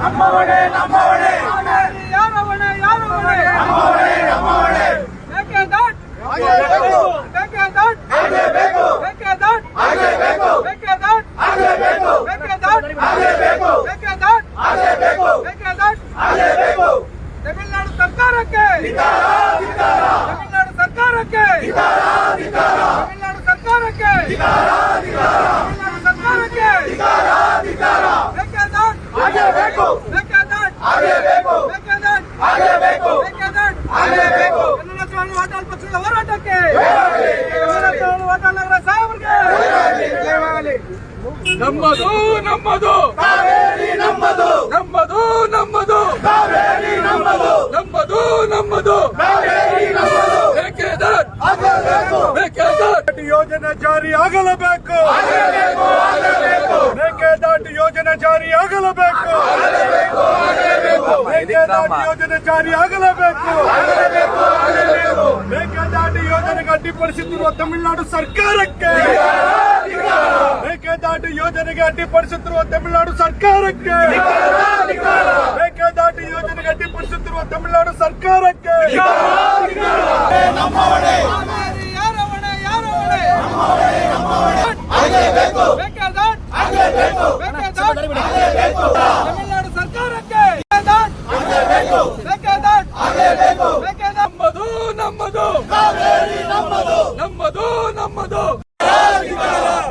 ನಮ್ಮ ಹೊಣೆ ನಮ್ಮ ಹೊಣೆ ಯಾರ ಹೊಣೆ ಯಾರ ಹೊಣೆ ಹೊಣೆ ನಮ್ಮ ಹೊಣೆ ಬೇಕೇ. ದಾಟ್. ಆಗಲೇಬೇಕು ಬೇಕೇ. ಆಗಲೇಬೇಕು ಬೇಕೇ. ಆಗಲೇಬೇಕು ಬೇಕೇ ಆಗಲೇಬೇಕು ಬೇಕೇ. ಆಗಲೇಬೇಕು ಬೇಕೇ ಆಗಲೇಬೇಕು ಬೇಕೇ. ದಾಟ್. ಆಗಲೇಬೇಕು ತಮಿಳುನಾಡು ಸರ್ಕಾರಕ್ಕೆ. ಧಿಕಾರ ಧಿಕಾರ ತಮಿಳುನಾಡು ಸರ್ಕಾರಕ್ಕೆ. ಧಿಕಾರ ಧಿಕಾರ ತಮಿಳುನಾಡು ಸರ್ಕಾರಕ್ಕೆ. ಧಿಕ್ಕಾರ ಧಿಕ್ಕಾರ ತಮಿಳುನಾಡು ಸರ್ಕಾರಕ್ಕೆ ಧಿಕ್ಕಾರ ಧಿಕ್ಕಾರ ಬೇಕೇ ದಾಟ್ ಆಗಲೇಬೇಕು ಬೇಕೇ ದಾಟ್ ಆಗಲೇಬೇಕು ಬೇಕೇ ದಾಟ್ ಆಗಲೇಬೇಕು ಬೇಕೇ ದಾಟ್ ಆಗಲೇಬೇಕು ಕನ್ನಡ ಸ್ವಾಮಿ ವಾಟಾಳ್ ಪಕ್ಷದ ಹೋರಾಟಕ್ಕೆ ಜಯವಾಗಲಿ. ಕನ್ನಡ ಸ್ವಾಮಿ ವಾಟಾಳ್ ನಗರ ಸಾಹೇಬ್ರಿಗೆ ಜಯವಾಗಲಿ. ನಮ್ಮದು ನಮ್ಮದು. ಕಾವೇರಿ ನಮ್ಮದು. ನಮ್ಮದು ನಮ್ಮದು. ಕಾವೇರಿ ನಮ್ಮದು. ನಮ್ಮದು ನಮ್ಮದು. ಕಾವೇರಿ ನಮ್ಮದು. ಬೇಕೇದಾರ್ ಆಗಲೇಬೇಕು ಬೇಕೇದಾರ್ ಯೋಜನೆ ಜಾರಿ ಆಗಲೇಬೇಕು. ಆಗಲೇಬೇಕು ಆಗಲೇಬೇಕು ಮೇಕೆದಾಟು ಯೋಜನೆ ಜಾರಿ ಆಗಲೇಬೇಕು. ಆಗಲೇಬೇಕು ಆಗಲೇಬೇಕು ಮೇಕೆದಾಟು ಯೋಜನೆ ಜಾರಿ ಆಗಲೇಬೇಕು. ಆಗಲೇಬೇಕು ಆಗಲೇಬೇಕು ಮೇಕೆದಾಟು ಯೋಜನೆಗೆ ಅಡ್ಡಿಪಡಿಸುತ್ತಿರುವ ತಮಿಳುನಾಡು ಸರ್ಕಾರಕ್ಕೆ. ಮೇಕೆದಾಟು ಯೋಜನೆಗೆ ಅಡ್ಡಿಪಡಿಸುತ್ತಿರುವ ತಮಿಳುನಾಡು ಸರ್ಕಾರಕ್ಕೆ. ಮೇಕೆದಾಟು ಯೋಜನೆಗೆ ಅಡ್ಡಿಪಡಿಸುತ್ತಿರುವ ತಮಿಳುನಾಡು ಸರ್ಕಾರಕ್ಕೆ ನಮ್ಮ ಹೊಣೆ ಕಾವೇರಿ ಯಾರ ಹೊಣೆ ಯಾರ ಹೊಣೆ ಆಗಲೇಬೇಕು ಬೇಕೇ ದಾಟ್ ಆಗಲೇಬೇಕು ಬೇಕೇ ದಾಟ್ ಆಗಲೇಬೇಕು ತಮಿಳುನಾಡು ಸರ್ಕಾರಕ್ಕೆ ಬೇಕೇ ದಾಟ್ ಆಗಲೇಬೇಕು ಬೇಕೇ ದಾಟ್ ಆಗಲೇಬೇಕು ಬೇಕೇ ದಾಟ್ ನಮ್ಮದು ನಮ್ಮದು ಕಾವೇರಿ ನಮ್ಮದು ನಮ್ಮದು ನಮ್ಮದು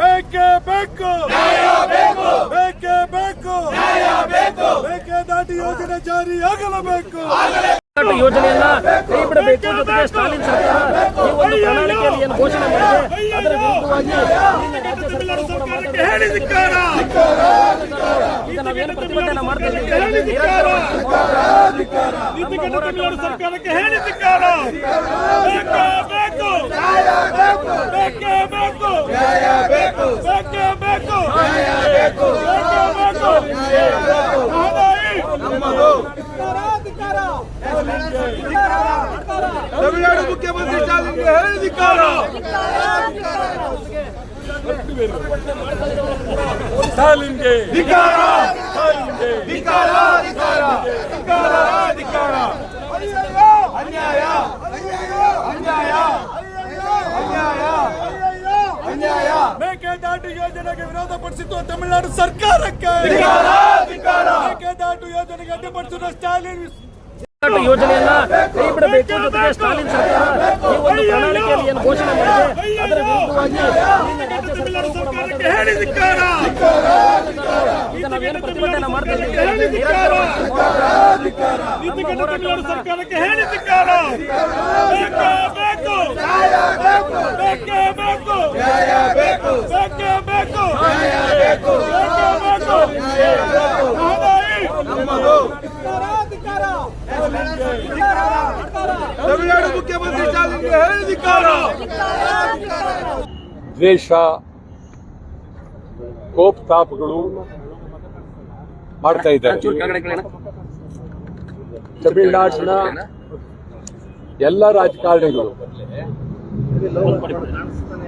ಬೇಕೇ ಬೇಕು ನ್ಯಾಯ ಬೇಕು ಬೇಕೇ ಬೇಕು ನ್ಯಾಯ ಬೇಕು ಮೇಕೆದಾಟು ಯೋಜನೆ ಜಾರಿ ಆಗಲೇಬೇಕು ಮೇಕೆದಾಟು ಯೋಜನೆಯನ್ನ ಕೈ ಬಿಡಬೇಕು ಜೊತೆಗೆ ಸ್ಟಾಲಿನ್ ಸರ್ಕಾರ ಈ ಒಂದು ಪ್ರಣಾಳಿಕೆಯಲ್ಲಿ ಏನು ಘೋಷಣೆ ಮಾಡಿದೆ ಅದರ ವಿರುದ್ಧವಾಗಿ. ಈಗ ನಾವೇನು ಪ್ರತಿಭಟನೆ ಮಾಡ್ತಾ ಇದ್ದೀವಿ ಸರ್ಕಾರಕ್ಕೆ ಬೇಕೇ ಬೇಕು ಬೇಕೇ ಬೇಕು ಬೇಕು ಬೇಕೇ ಬೇಕು ಬೇಕು ಬೇಕೇ ಬೇಕು ಮಹದಾಯಿ ಅಧಿಕಾರ ತಮಿಳುನಾಡು ಮುಖ್ಯಮಂತ್ರಿ ಸ್ಟಾಲಿನ್ಗೆ ಹೇಳಿದಿಕ್ಕಾರ ಸ್ಟಾಲಿನ್ಗೆ ಧಿಕ್ಕಾರ ಸ್ಟಾಲಿನ್ಗೆ ಧಿಕ್ಕಾರ ಧಿಕ್ಕಾರ ಧಿಕ್ಕಾರ ಧಿಕ್ಕಾರ ಅನ್ಯಾಯ ಅನ್ಯಾಯ ಅನ್ಯಾಯ ಅನ್ಯಾಯ ಮೇಕೆದಾಟು ಯೋಜನೆಗೆ ವಿರೋಧ ಪಡಿಸಿದ್ದು ತಮಿಳುನಾಡು ಸರ್ಕಾರಕ್ಕೆ ಮೇಕೆದಾಟು ಯೋಜನೆಗೆ ಅಡ್ಡಿಪಡಿಸಿದ ಸ್ಟಾಲಿನ್ ಯೋಜನೆಯನ್ನ ಕೈ ಬಿಡಬೇಕು ಜೊತೆಗೆ ಸ್ಟಾಲಿನ್ ಸರ್ಕಾರ ಈ ಒಂದು ಪ್ರಣಾಳಿಕೆಯಲ್ಲಿ ಏನು ಘೋಷಣೆ ಮಾಡಿದೆ ಅದರ ವಿರುದ್ಧವಾಗಿ ನಾವೇನು ಪ್ರತಿಭಟನೆ ಮಾಡ್ತಾ ಇದ್ದೀವಿ? ಸರ್ಕಾರಕ್ಕೆ ಹೇಳಿದಿಕ್ಕಾರ ಬೇಕೇ. ಬೇಕು. ಬೇಕೇ. ಬೇಕು ನ್ಯಾಯ ಬೇಕು ಬೇಕೇ ಬೇಕು ಬೇಕು ಬೇಕೇ ಬೇಕು ಮಹದಾಯಿ ಅಧಿಕಾರ ತಮಿಳುನಾಡು ಮುಖ್ಯಮಂತ್ರಿ ಹೇಳಿದಿಕ್ಕಾರ ದ್ವೇಷ ಕೋಪ್ತಾಪಗಳು ಮಾಡ್ತಾ ಇದ್ದಾರೆ. ತಮಿಳುನಾಡಿನ ಎಲ್ಲ ರಾಜಕಾರಣಿಗಳು,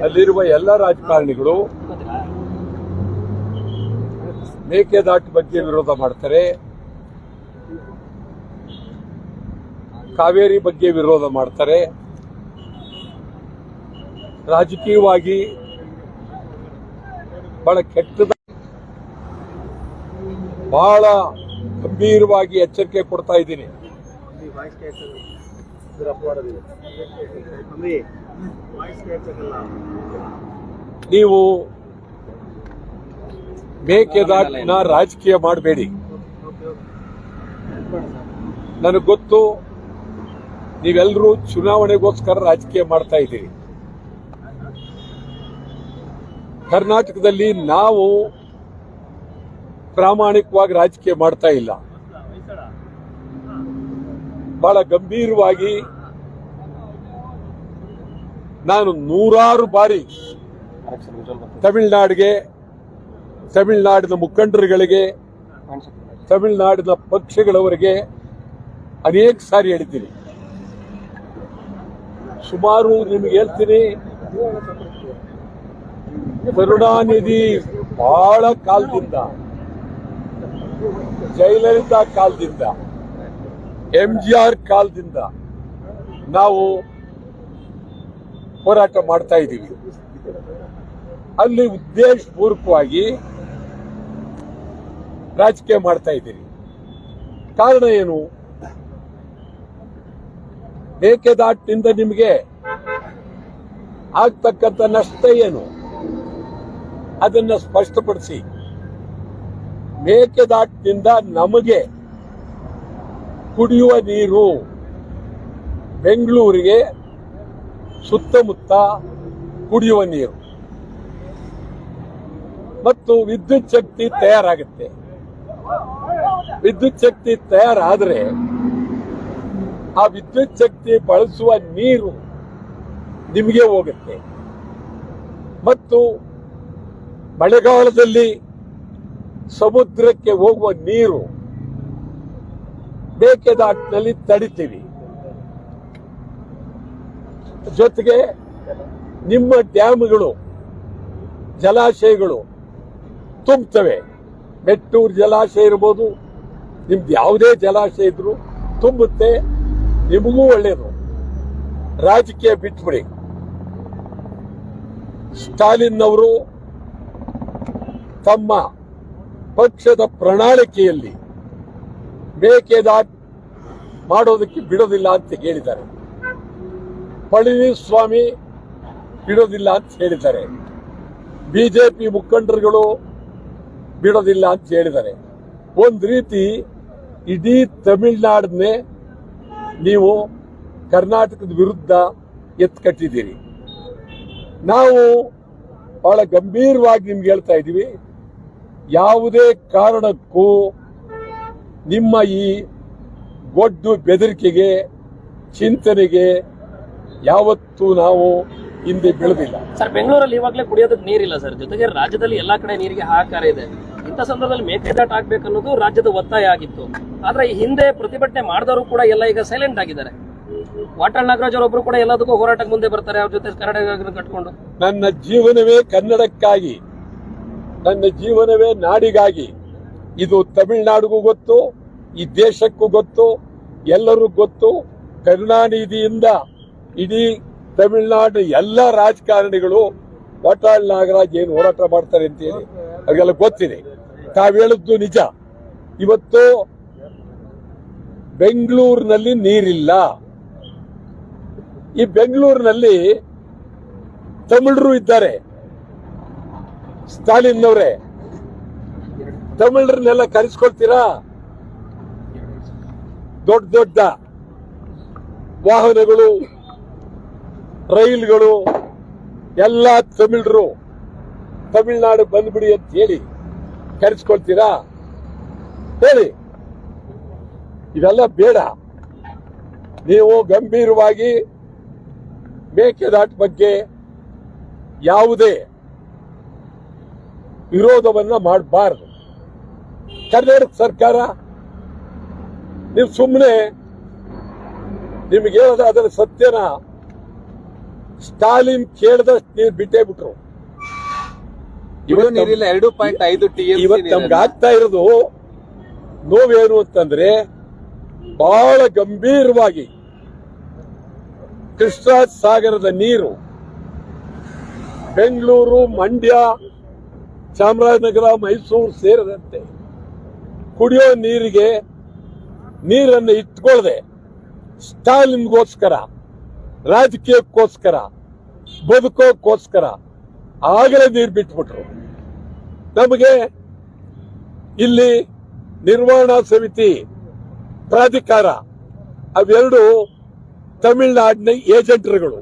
ಅಲ್ಲಿರುವ ಎಲ್ಲ ರಾಜಕಾರಣಿಗಳು ಮೇಕೆದಾಟು ಬಗ್ಗೆ ವಿರೋಧ ಮಾಡ್ತಾರೆ. ಕಾವೇರಿ ಬಗ್ಗೆ ವಿರೋಧ ಮಾಡ್ತಾರೆ. ರಾಜಕೀಯವಾಗಿ ಬಹಳ ಕೆಟ್ಟದ ಬಹಳ ಗಂಭೀರವಾಗಿ ಎಚ್ಚರಿಕೆ ಕೊಡ್ತಾ ಇದ್ದೀನಿ. ನೀವು ಮೇಕೆದಾಟಿನ ರಾಜಕೀಯ ಮಾಡಬೇಡಿ. ನನಗೆ ಗೊತ್ತು ನೀವೆಲ್ಲರೂ ಚುನಾವಣೆಗೋಸ್ಕರ ರಾಜಕೀಯ ಮಾಡ್ತಾ ಇದ್ದೀರಿ. ಕರ್ನಾಟಕದಲ್ಲಿ ನಾವು ಪ್ರಾಮಾಣಿಕವಾಗಿ ರಾಜಕೀಯ ಮಾಡ್ತಾ ಇಲ್ಲ. ಬಹಳ ಗಂಭೀರವಾಗಿ ನಾನು ನೂರಾರು ಬಾರಿ ತಮಿಳುನಾಡಿಗೆ, ತಮಿಳುನಾಡಿನ ಮುಖಂಡರುಗಳಿಗೆ, ತಮಿಳುನಾಡಿನ ಪಕ್ಷಗಳವರಿಗೆ ಅನೇಕ ಸಾರಿ ಹೇಳಿದ್ದೀನಿ. ಸುಮಾರು ನಿಮ್ಗೆ ಹೇಳ್ತೀನಿ. ಕರುಣಾನಿಧಿ ಬಹಳ ಕಾಲದಿಂದ, ಜಯಲಲಿತಾ ಕಾಲದಿಂದ, ಎಂ ಜಿ ಆರ್ ಕಾಲದಿಂದ ನಾವು ಹೋರಾಟ ಮಾಡ್ತಾ ಇದ್ದೀವಿ. ಅಲ್ಲಿ ಉದ್ದೇಶಪೂರ್ವಕವಾಗಿ ರಾಜಕೀಯ ಮಾಡ್ತಾ ಇದ್ದೀರಿ ಕಾರಣ ಏನು? ಮೇಕೆದಾಟಿನಿಂದ ನಿಮಗೆ ಆಗ್ತಕ್ಕಂಥ ನಷ್ಟ ಏನು? ಅದನ್ನ ಸ್ಪಷ್ಟಪಡಿಸಿ. ಮೇಕೆದಾಟಿನಿಂದ ನಮಗೆ ಕುಡಿಯುವ ನೀರು ಬೆಂಗಳೂರಿಗೆ ಸುತ್ತಮುತ್ತ ಕುಡಿಯುವ ನೀರು. ಮತ್ತು ವಿದ್ಯುತ್ ಶಕ್ತಿ ತಯಾರಾಗುತ್ತೆ. ವಿದ್ಯುತ್ ಶಕ್ತಿ ತಯಾರಾದರೆ ಆ ವಿದ್ಯುತ್ ಶಕ್ತಿ ಬಳಸುವ ನೀರು ನಿಮಗೆ ಹೋಗುತ್ತೆ. ಮತ್ತು ಮಳೆಗಾಲದಲ್ಲಿ ಸಮುದ್ರಕ್ಕೆ ಹೋಗುವ ನೀರು ಮೇಕೆದಾಟಿನಲ್ಲಿ ತಡಿತೀವಿ. ಜೊತೆಗೆ ನಿಮ್ಮ ಡ್ಯಾಮ್ಗಳು, ಜಲಾಶಯಗಳು ತುಂಬುತ್ತವೆ ಮೆಟ್ಟೂರು ಜಲಾಶಯ ಇರ್ಬೋದು, ನಿಮ್ದು ಯಾವುದೇ ಜಲಾಶಯ ಇದ್ರು ತುಂಬುತ್ತೆ. ನಿಮಗೂ ಒಳ್ಳೆಯದು ರಾಜಕೀಯ ಬಿಟ್ಬಿಡಿ. ಸ್ಟಾಲಿನ್ ಅವರು ತಮ್ಮ ಪಕ್ಷದ ಪ್ರಣಾಳಿಕೆಯಲ್ಲಿ ಮೇಕೆದಾಟ್ ಮಾಡೋದಕ್ಕೆ ಬಿಡೋದಿಲ್ಲ ಅಂತ ಹೇಳಿದ್ದಾರೆ. ಪಳನಿಸ್ವಾಮಿ ಬಿಡೋದಿಲ್ಲ ಅಂತ ಹೇಳಿದ್ದಾರೆ. ಬಿಜೆಪಿ ಮುಖಂಡರುಗಳು ಬಿಡೋದಿಲ್ಲ ಅಂತ ಹೇಳಿದ್ದಾರೆ. ಒಂದ್ ರೀತಿ ಇಡೀ ತಮಿಳ್ನಾಡನ್ನೇ ನೀವು ಕರ್ನಾಟಕದ ವಿರುದ್ಧ ಎತ್ಕಟ್ಟಿದ್ದೀರಿ ನಾವು ಬಹಳ ಗಂಭೀರವಾಗಿ ನಿಮ್ಗೆ ಹೇಳ್ತಾ ಇದ್ದೀವಿ. ಯಾವುದೇ ಕಾರಣಕ್ಕೂ ನಿಮ್ಮ ಈ ಗೊಡ್ಡು ಬೆದರಿಕೆಗೆ, ಚಿಂತನೆಗೆ ಯಾವತ್ತೂ ನಾವು ಹಿಂದೆ ಬೆಳೆದಿಲ್ಲ. ಸರ್, ಬೆಂಗಳೂರಲ್ಲಿ ಇವಾಗಲೇ ಕುಡಿಯೋದಕ್ಕೆ ನೀರಿಲ್ಲ ಸರ್. ಜೊತೆಗೆ ರಾಜ್ಯದಲ್ಲಿ ಎಲ್ಲಾ ಕಡೆ ನೀರಿಗೆ ಹಾಹಾಕಾರ ಇದೆ. ಇಂಥ ಸಂದರ್ಭದಲ್ಲಿ ಮೇಕೆದಾಟ ಆಗ್ಬೇಕು ಅನ್ನೋದು ರಾಜ್ಯದ ಒತ್ತಾಯ ಆಗಿತ್ತು. ಆದ್ರೆ ಈ ಹಿಂದೆ ಪ್ರತಿಭಟನೆ ಮಾಡಿದವರು ಕೂಡ ಎಲ್ಲ ಈಗ ಸೈಲೆಂಟ್ ಆಗಿದ್ದಾರೆ. ವಾಟಾಳ್ ನಾಗರಾಜ್ ಅವರೊಬ್ಬರು ಕೂಡ ಎಲ್ಲದಕ್ಕೂ ಹೋರಾಟಕ್ಕೆ ಮುಂದೆ ಬರ್ತಾರೆ, ಅವ್ರ ಜೊತೆ ಕನ್ನಡ ಕಟ್ಕೊಂಡು. ನನ್ನ ಜೀವನವೇ ಕನ್ನಡಕ್ಕಾಗಿ, ನನ್ನ ಜೀವನವೇ ನಾಡಿಗಾಗಿ. ಇದು ತಮಿಳುನಾಡಿಗೂ ಗೊತ್ತು, ಈ ದೇಶಕ್ಕೂ ಗೊತ್ತು ಎಲ್ಲರೂ ಗೊತ್ತು. ಕರುಣಾನಿಧಿಯಿಂದ ಇಡೀ ತಮಿಳುನಾಡು ಎಲ್ಲ ರಾಜಕಾರಣಿಗಳು ವಟಾಳ್ ನಾಗರಾಜ್ ಏನು ಹೋರಾಟ ಮಾಡ್ತಾರೆ ಅಂತೇಳಿ ಅವ್ರಿಗೆಲ್ಲ ಗೊತ್ತಿದೆ. ತಾವು ಹೇಳಿದ್ದು ನಿಜ. ಇವತ್ತು ಬೆಂಗಳೂರಿನಲ್ಲಿ ನೀರಿಲ್ಲ. ಈ ಬೆಂಗಳೂರಿನಲ್ಲಿ ತಮಿಳರು ಇದ್ದಾರೆ. ಸ್ಟಾಲಿನ್ ಅವರೇ ತಮಿಳರನ್ನೆಲ್ಲ ಕರೆಸ್ಕೊಳ್ತೀರಾ? ದೊಡ್ಡ ದೊಡ್ಡ ವಾಹನಗಳು, ರೈಲುಗಳು, ಎಲ್ಲ ತಮಿಳರು. ತಮಿಳ್ನಾಡು ಬಂದ್ಬಿಡಿ ಅಂತ ಹೇಳಿ. ಕರೆಸ್ಕೊಳ್ತೀರಾ ಹೇಳಿ. ಇದೆಲ್ಲ ಬೇಡ. ನೀವು ಗಂಭೀರವಾಗಿ ಮೇಕೆದಾಟ್ ಬಗ್ಗೆ ಯಾವುದೇ ವಿರೋಧವನ್ನ ಮಾಡಬಾರದು. ಕರ್ನಾಟಕ ಸರ್ಕಾರ, ನೀವು ಸುಮ್ಮನೆ ನಿಮ್ಗೆ ಅದರ ಸತ್ಯನ ಸ್ಟಾಲಿನ್ ಕೇಳಿದಷ್ಟು ನೀರು ಬಿಟ್ಟೇ ಬಿಟ್ರು. ಎರಡು ಪಾಯಿಂಟ್ ಐದು ಟಿ ಇವತ್ತು ನಮ್ಗೆ ಆಗ್ತಾ ಇರೋದು ನೋವೇನು ಅಂತಂದ್ರೆ ಬಹಳ ಗಂಭೀರವಾಗಿ ಕೃಷ್ಣ ಸಾಗರದ ನೀರು ಬೆಂಗಳೂರು ಮಂಡ್ಯ ಚಾಮರಾಜನಗರ ಮೈಸೂರು ಸೇರಿದಂತೆ ಕುಡಿಯೋ ನೀರಿಗೆ ನೀರನ್ನು ಇಟ್ಕೊಳ್ಳದೆ ಸ್ಟಾಲಿನ್ಗೋಸ್ಕರ ರಾಜಕೀಯಕ್ಕೋಸ್ಕರ ಬದುಕೋಕ್ಕೋಸ್ಕರ ಆಗಲೇ ನೀರು ಬಿಟ್ಬಿಟ್ರು. ನಮಗೆ ಇಲ್ಲಿ ನಿರ್ವಹಣಾ ಸಮಿತಿ ಪ್ರಾಧಿಕಾರ ಅವೆರಡು ತಮಿಳುನಾಡಿನ ಏಜೆಂಟ್ರುಗಳು.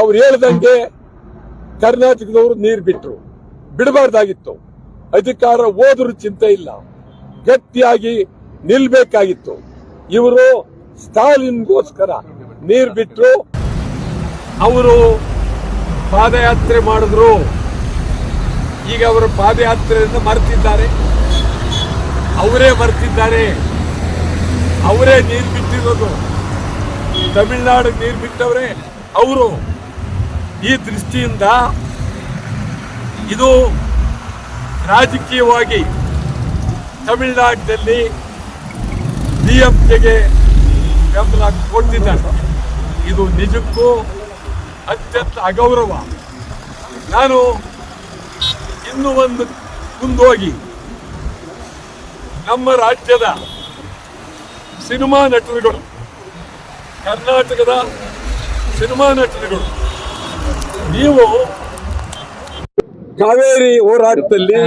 ಅವ್ರು ಹೇಳ್ದಂಗೆ ಕರ್ನಾಟಕದವರು ನೀರು ಬಿಟ್ರು. ಬಿಡಬಾರ್ದಾಗಿತ್ತು. ಅಧಿಕಾರ ಹೋದ್ರು ಚಿಂತೆ ಇಲ್ಲ. ಗಟ್ಟಿಯಾಗಿ ನಿಲ್ಬೇಕಾಗಿತ್ತು. ಇವರು ಸ್ಟಾಲಿನ್ಗೋಸ್ಕರ ನೀರು ಬಿಟ್ರು. ಅವರು ಪಾದಯಾತ್ರೆ ಮಾಡಿದ್ರು. ಈಗ ಅವರು ಪಾದಯಾತ್ರೆಯನ್ನು ಮರೆತಿದ್ದಾರೆ. ಅವರೇ ಮರೆತಿದ್ದಾರೆ. ಅವರೇ ನೀರು ಬಿಟ್ಟಿರೋದು. ತಮಿಳುನಾಡು ನೀರು ಬಿಟ್ಟವರೇ ಅವರು. ಈ ದೃಷ್ಟಿಯಿಂದ ಇದು ರಾಜಕೀಯವಾಗಿ ತಮಿಳುನಾಡಿನಲ್ಲಿ ಡಿಎಂಕೆಗೆ ಬೆಂಬಲ ಕೊಡ್ತಿದ್ದಾರೆ. ಇದು ನಿಜಕ್ಕೂ ಅತ್ಯಂತ ಅಗೌರವ. ನಾನು ಇನ್ನೂ ಒಂದು ಮುಂದೋಗಿ. ನಮ್ಮ ರಾಜ್ಯದ ಸಿನಿಮಾ ನಟರುಗಳು, ಕರ್ನಾಟಕದ ಸಿನಿಮಾ ನಟರುಗಳು, ನೀವು ಕಾವೇರಿ ಹೋರಾಟದಲ್ಲಿ,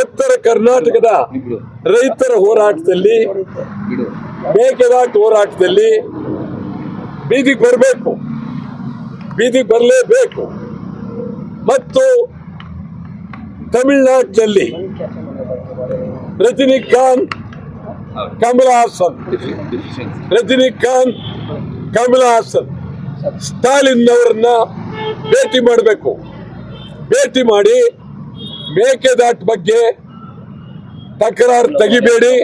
ಉತ್ತರ ಕರ್ನಾಟಕದ ರೈತರ ಹೋರಾಟದಲ್ಲಿ ಮೇಕೆದಾಟು ಹೋರಾಟದಲ್ಲಿ ಬೀದಿಗೆ ಬರಬೇಕು ಬೀದಿಗೆ ಬರಲೇಬೇಕು. ಮತ್ತು ತಮಿಳುನಾಡಿನಲ್ಲಿ ರಜನಿಕಾಂತ್, ಕಮಲ್ ಹಾಸನ್. ರಜನಿಕಾಂತ್, ಕಮಲ್ ಹಾಸನ್. ಸ್ಟಾಲಿನ್ ಅವರನ್ನ ಭೇಟಿ ಮಾಡಬೇಕು. ಭೇಟಿ ಮಾಡಿ ಮೇಕೆದಾಟ್ ಬಗ್ಗೆ ತಕರಾರು ತೆಗಿಬೇಡಿ.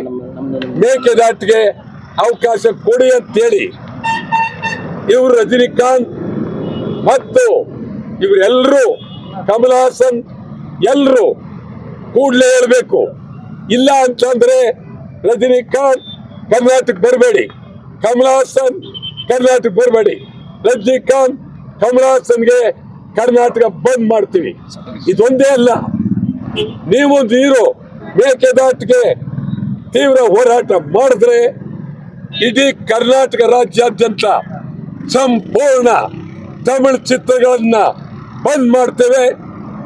ಮೇಕೆದಾಟ್ಗೆ ಅವಕಾಶ ಕೊಡಿ ಅಂತೇಳಿ ಇವರು ರಜನಿಕಾಂತ್ ಮತ್ತು ಇವರೆಲ್ಲರೂ ಕಮಲ್ ಹಾಸನ್ ಎಲ್ಲರೂ ಕೂಡಲೇ ಹೇಳಬೇಕು. ಇಲ್ಲ ಅಂತಂದ್ರೆ ರಜನಿಕಾಂತ್ ಕರ್ನಾಟಕ ಬರಬೇಡಿ. ಕಮಲ್ ಹಾಸನ್ ಕರ್ನಾಟಕ ಬರಬೇಡಿ. ರಜನಿಕಾಂತ್ ಕಮಲ್ ಹಾಸನ್ಗೆ ಕರ್ನಾಟಕ ಬಂದ್ ಮಾಡ್ತೀವಿ. ಇದೊಂದೇ ಅಲ್ಲ. ನೀವು ನೀರು ಮೇಕೆದಾಟಿಗೆ ತೀವ್ರ ಹೋರಾಟ ಮಾಡಿದ್ರೆ ಇಡೀ ಕರ್ನಾಟಕ ರಾಜ್ಯಾದ್ಯಂತ ಸಂಪೂರ್ಣ ತಮಿಳ್ ಚಿತ್ರಗಳನ್ನ ಬಂದ್ ಮಾಡ್ತೇವೆ.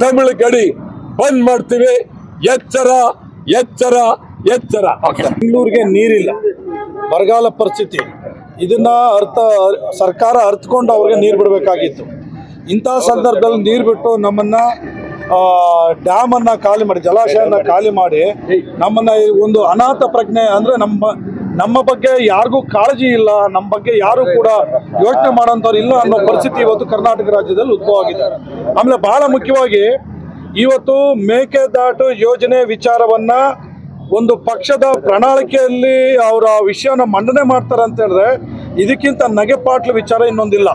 ತಮಿಳ್ ಗಡಿ ಬಂದ್ ಮಾಡ್ತೇವೆ. ಎಚ್ಚರ ಎಚ್ಚರ ಎಚ್ಚರ. ಬೆಂಗಳೂರಿಗೆ ನೀರಿಲ್ಲ. ಬರಗಾಲ ಪರಿಸ್ಥಿತಿ. ಇದನ್ನ ಅರ್ಥ, ಸರ್ಕಾರ ಅರ್ಥಕೊಂಡು ಅವ್ರಿಗೆ ನೀರು ಬಿಡಬೇಕಾಗಿತ್ತು. ಇಂಥ ಸಂದರ್ಭದಲ್ಲಿ ನೀರು ಬಿಟ್ಟು ನಮ್ಮನ್ನ ಡ್ಯಾಮನ್ನು ಖಾಲಿ ಮಾಡಿ, ಜಲಾಶಯನ ಖಾಲಿ ಮಾಡಿ, ನಮ್ಮನ್ನ ಒಂದು ಅನಾಥ ಪ್ರಜ್ಞೆ ಅಂದರೆ ನಮ್ಮ ನಮ್ಮ ಬಗ್ಗೆ ಯಾರಿಗೂ ಕಾಳಜಿ ಇಲ್ಲ, ನಮ್ಮ ಬಗ್ಗೆ ಯಾರು ಕೂಡ ಯೋಚನೆ ಮಾಡೋಂಥವ್ರು ಇಲ್ಲ ಅನ್ನೋ ಪರಿಸ್ಥಿತಿ ಇವತ್ತು ಕರ್ನಾಟಕ ರಾಜ್ಯದಲ್ಲಿ ಉದ್ಭವ ಆಗಿದೆ. ಆಮೇಲೆ ಬಹಳ ಮುಖ್ಯವಾಗಿ ಇವತ್ತು ಮೇಕೆದಾಟು ಯೋಜನೆ ವಿಚಾರವನ್ನ ಒಂದು ಪಕ್ಷದ ಪ್ರಣಾಳಿಕೆಯಲ್ಲಿ ಅವರ ವಿಷಯನ ಮಂಡನೆ ಮಾಡ್ತಾರೆ ಅಂತ ಹೇಳಿದ್ರೆ ಇದಕ್ಕಿಂತ ನಗೆಪಾಟ್ಲು ವಿಚಾರ ಇನ್ನೊಂದಿಲ್ಲ.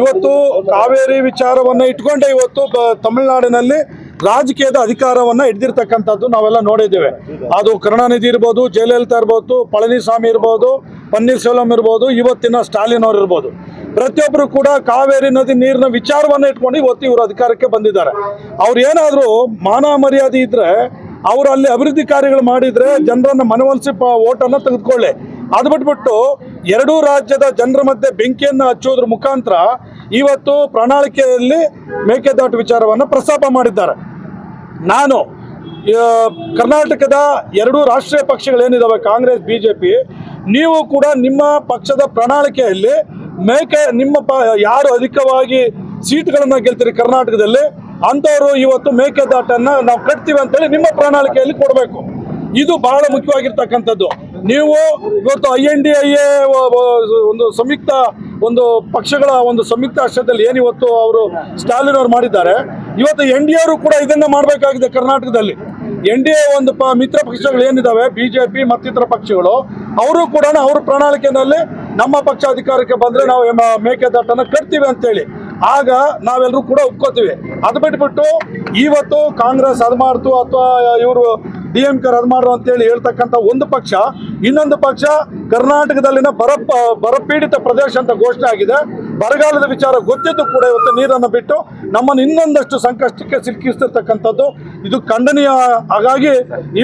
ಇವತ್ತು ಕಾವೇರಿ ವಿಚಾರವನ್ನ ಇಟ್ಕೊಂಡೆ ಇವತ್ತು ತಮಿಳುನಾಡಿನಲ್ಲಿ ರಾಜಕೀಯದ ಅಧಿಕಾರವನ್ನ ಹಿಡ್ದಿರ್ತಕ್ಕಂಥದ್ದು ನಾವೆಲ್ಲ ನೋಡಿದ್ದೇವೆ. ಅದು ಕರುಣಾನಿಧಿ ಇರ್ಬೋದು, ಜಯಲಲಿತಾ ಇರ್ಬೋದು, ಪಳನಿಸ್ವಾಮಿ ಇರ್ಬೋದು, ಪನ್ನೀರ್ಸೆಲ್ವಂ ಇರ್ಬೋದು, ಇವತ್ತಿನ ಸ್ಟಾಲಿನ್ ಅವರು ಇರ್ಬೋದು. ಪ್ರತಿಯೊಬ್ಬರು ಕೂಡ ಕಾವೇರಿ ನದಿ ನೀರಿನ ವಿಚಾರವನ್ನ ಇಟ್ಕೊಂಡು ಇವತ್ತು ಇವರು ಅಧಿಕಾರಕ್ಕೆ ಬಂದಿದ್ದಾರೆ. ಅವ್ರು ಏನಾದರೂ ಮಾನ ಮರ್ಯಾದೆ ಇದ್ರೆ ಅವರು ಅಲ್ಲಿ ಅಭಿವೃದ್ಧಿ ಕಾರ್ಯಗಳು ಮಾಡಿದ್ರೆ ಜನರನ್ನ ಮನವೊಲಿಸಿ ಓಟನ್ನು ತೆಗೆದುಕೊಳ್ಳಿ. ಅದು ಬಿಟ್ಬಿಟ್ಟು ಎರಡೂ ರಾಜ್ಯದ ಜನರ ಮಧ್ಯೆ ಬೆಂಕಿಯನ್ನು ಹಚ್ಚೋದ್ರ ಮುಖಾಂತರ ಇವತ್ತು ಪ್ರಣಾಳಿಕೆಯಲ್ಲಿ ಮೇಕೆದಾಟು ವಿಚಾರವನ್ನು ಪ್ರಸ್ತಾಪ ಮಾಡಿದ್ದಾರೆ. ನಾನು ಕರ್ನಾಟಕದ ಎರಡು ರಾಷ್ಟ್ರೀಯ ಪಕ್ಷಗಳೇನಿದಾವೆ ಕಾಂಗ್ರೆಸ್ ಬಿ ಜೆ ಪಿ ನೀವು ಕೂಡ ನಿಮ್ಮ ಪಕ್ಷದ ಪ್ರಣಾಳಿಕೆಯಲ್ಲಿ ಮೇಕೆ, ನಿಮ್ಮ ಪ, ಯಾರು ಅಧಿಕವಾಗಿ ಸೀಟ್ಗಳನ್ನು ಗೆಲ್ತೀರಿ ಕರ್ನಾಟಕದಲ್ಲಿ, ಅಂಥವರು ಇವತ್ತು ಮೇಕೆದಾಟನ್ನು ನಾವು ಕಟ್ತೀವಿ ಅಂತೇಳಿ ನಿಮ್ಮ ಪ್ರಣಾಳಿಕೆಯಲ್ಲಿ ಕೊಡಬೇಕು. ಇದು ಬಹಳ ಮುಖ್ಯವಾಗಿರ್ತಕ್ಕಂಥದ್ದು. ನೀವು ಇವತ್ತು I N D I A ಒಂದು ಸಂಯುಕ್ತ ಒಂದು ಪಕ್ಷಗಳ ಒಂದು ಸಂಯುಕ್ತ ಆಶ್ರಯದಲ್ಲಿ ಏನು ಇವತ್ತು ಅವರು ಸ್ಟಾಲಿನ್ ಅವರು ಮಾಡಿದ್ದಾರೆ, ಇವತ್ತು ಎನ್ ಡಿ ಅವರು ಕೂಡ ಇದನ್ನ ಮಾಡಬೇಕಾಗಿದೆ ಕರ್ನಾಟಕದಲ್ಲಿ. ಎನ್ ಡಿ ಎ ಒಂದು ಪ ಮಿತ್ರ ಪಕ್ಷಗಳು ಏನಿದಾವೆ ಬಿ ಜೆ ಪಿ ಮತ್ತಿತರ ಪಕ್ಷಗಳು, ಅವರು ಕೂಡ ಅವ್ರ ಪ್ರಣಾಳಿಕೆಯಲ್ಲಿ ನಮ್ಮ ಪಕ್ಷ ಅಧಿಕಾರಕ್ಕೆ ಬಂದ್ರೆ ನಾವು ಮೇಕೆದಾಟನ ಕಟ್ತೀವಿ ಅಂತೇಳಿ. ಆಗ ನಾವೆಲ್ಲರೂ ಕೂಡ ಒಪ್ಕೋತೀವಿ. ಅದು ಬಿಟ್ಬಿಟ್ಟು ಇವತ್ತು ಕಾಂಗ್ರೆಸ್ ಅದು ಅಥವಾ ಇವರು ಡಿ ಎಂ ಕೆ ಅದು ಮಾಡು ಅಂತೇಳಿ ಹೇಳ್ತಕ್ಕಂಥ ಒಂದು ಪಕ್ಷ, ಇನ್ನೊಂದು ಪಕ್ಷ ಕರ್ನಾಟಕದಲ್ಲಿನ ಬರ ಬರಪೀಡಿತ ಪ್ರದೇಶ ಅಂತ ಘೋಷಣೆ ಆಗಿದೆ. ಬರಗಾಲದ ವಿಚಾರ ಗೊತ್ತಿದ್ದು ಕೂಡ ಇವತ್ತು ನೀರನ್ನು ಬಿಟ್ಟು ನಮ್ಮನ್ನು ಇನ್ನೊಂದಷ್ಟು ಸಂಕಷ್ಟಕ್ಕೆ ಸಿಲುಕಿಸ್ತಿರ್ತಕ್ಕಂಥದ್ದು ಇದು ಖಂಡನೀಯ ಹಾಗಾಗಿ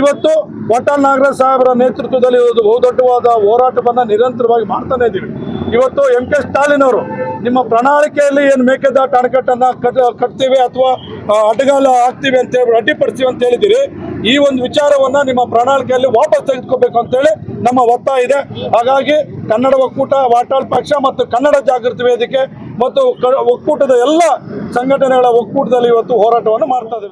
ಇವತ್ತು ವಟಾಲ್ ನಾಗರಾಜ್ ಸಾಹೇಬರ ನೇತೃತ್ವದಲ್ಲಿ ಒಂದು ಬಹುದೊಡ್ಡವಾದ ಹೋರಾಟವನ್ನು ನಿರಂತರವಾಗಿ ಮಾಡ್ತಾನೆ ಇದ್ದೀವಿ ಇವತ್ತು ಎಂ ಕೆ ಸ್ಟಾಲಿನ್ ಅವರು ನಿಮ್ಮ ಪ್ರಣಾಳಿಕೆಯಲ್ಲಿ ಏನು ಮೇಕೆದಾಟ ಅಣೆಕಟ್ಟನ್ನು ಕಟ್ ಕಟ್ತೀವಿ ಅಥವಾ ಅಡ್ಡಗಾಲ ಹಾಕ್ತೀವಿ ಅಂತ ಹೇಳಿ ಅಡ್ಡಿಪಡಿಸ್ತೀವಿ ಅಂತ ಹೇಳಿದಿರಿ ಈ ಒಂದು ವಿಚಾರವನ್ನ ನಿಮ್ಮ ಪ್ರಣಾಳಿಕೆಯಲ್ಲಿ ವಾಪಸ್ ತೆಗೆದುಕೋಬೇಕು ಅಂತೇಳಿ ನಮ್ಮ ಒತ್ತಾಯ ಇದೆ. ಹಾಗಾಗಿ ಕನ್ನಡ ಒಕ್ಕೂಟ, ವಾಟಾಳ್ ಪಕ್ಷ ಮತ್ತು ಕನ್ನಡ ಜಾಗೃತಿ ವೇದಿಕೆ ಮತ್ತು ಒಕ್ಕೂಟದ ಎಲ್ಲ ಸಂಘಟನೆಗಳ ಒಕ್ಕೂಟದಲ್ಲಿ ಇವತ್ತು ಹೋರಾಟವನ್ನು ಮಾಡ್ತಾ